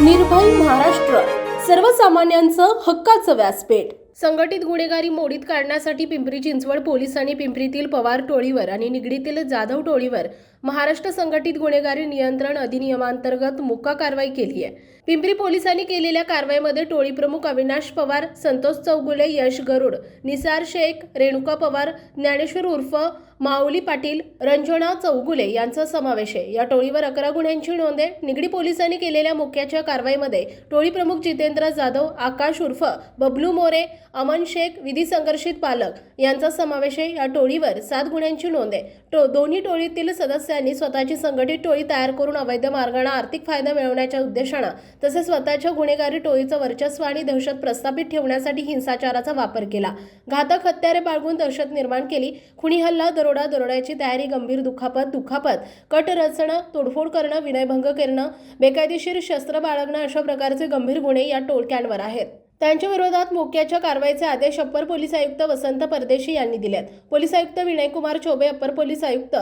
निर्भय महाराष्ट्र. सर्वसामान्यांचं हक्काचं व्यासपीठ. संघटित गुन्हेगारी मोडीत काढण्यासाठी पिंपरी चिंचवड पोलिसांनी पिंपरीतील पवार टोळीवर आणि निगडीतील जाधव टोळीवर महाराष्ट्र संघटित गुन्हेगारी नियंत्रण अधिनियमांतर्गत मुक्का कारवाई केली आहे. पिंपरी पोलिसांनी केलेल्या कारवाईमध्ये टोळी प्रमुख अविनाश पवार संतोष चौगुले यश गरुड निसार शेख रेणुका पवार ज्ञानेश्वर उर्फ माऊली पाटील रंजना चौगुले यांचा समावेश आहे. या टोळीवर अकरा गुन्ह्यांची नोंद आहे. निगडी पोलिसांनी केलेल्या मुख्याच्या कारवाईमध्ये टोळी प्रमुख जितेंद्र जाधव आकाश उर्फ बबलू मोरे अमन शेख विधी संघर्षित पालक यांचा समावेश आहे. या टोळीवर सात गुन्ह्यांची नोंद आहे. टो दोन्ही टोळीतील सदस्यांनी स्वतःची संघटित टोळी तयार करून अवैध मार्गाने आर्थिक फायदा मिळवण्याच्या उद्देशानं तसेच स्वतःच्या गुन्हेगारी टोळीचं वर्चस्व आणि दहशत प्रस्थापित ठेवण्यासाठी हिंसाचाराचा वापर केला. घातक हत्यारे बाळगून दहशत निर्माण केली. खुणी हल्ला दरोडा दरोड्याची तयारी गंभीर दुखापत दुखापत कट रचणं तोडफोड करणं विनयभंग करणं बेकायदेशीर शस्त्र बाळगणं अशा प्रकारचे गंभीर गुन्हे या टोळक्यांवर आहेत. त्यांच्या विरोधात मोक्याच्या कारवाईचे आदेश अप्पर पोलीस आयुक्त वसंत परदेशी यांनी दिलेत. पोलीस आयुक्त विनयकुमार चोबे अप्पर पोलीस आयुक्त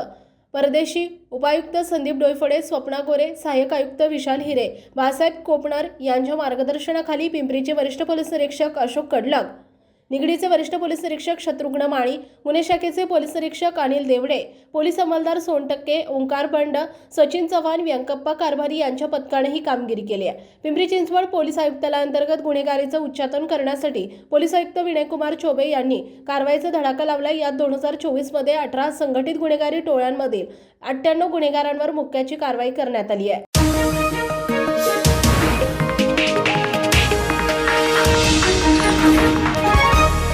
परदेशी उपायुक्त संदीप डोयफडे स्वप्ना गोरे सहाय्यक आयुक्त विशाल हिरे बाळासाहेब कोपणार यांच्या मार्गदर्शनाखाली पिंपरीचे वरिष्ठ पोलीस निरीक्षक अशोक कडलक निगडीचे वरिष्ठ पोलीस निरीक्षक शत्रुघ्न माळी गुन्हे शाखेचे पोलीस निरीक्षक अनिल देवडे पोलीस अंमलदार सोनटक्के ओंकार बंड सचिन चव्हाण व्यंकप्पा कारभारी यांच्या पथकाने ही कामगिरी केली आहे. पिंपरी चिंचवड पोलीस आयुक्तालयांतर्गत गुन्हेगारीचं उच्चाटन करण्यासाठी पोलीस आयुक्त विनयकुमार चोबे यांनी कारवाईचा धडाका लावला यात दोन हजार चोवीसमध्ये अठरा संघटित गुन्हेगारी टोळ्यांमधील अठ्ठ्याण्णव गुन्हेगारांवर मुक्याची कारवाई करण्यात आली आहे.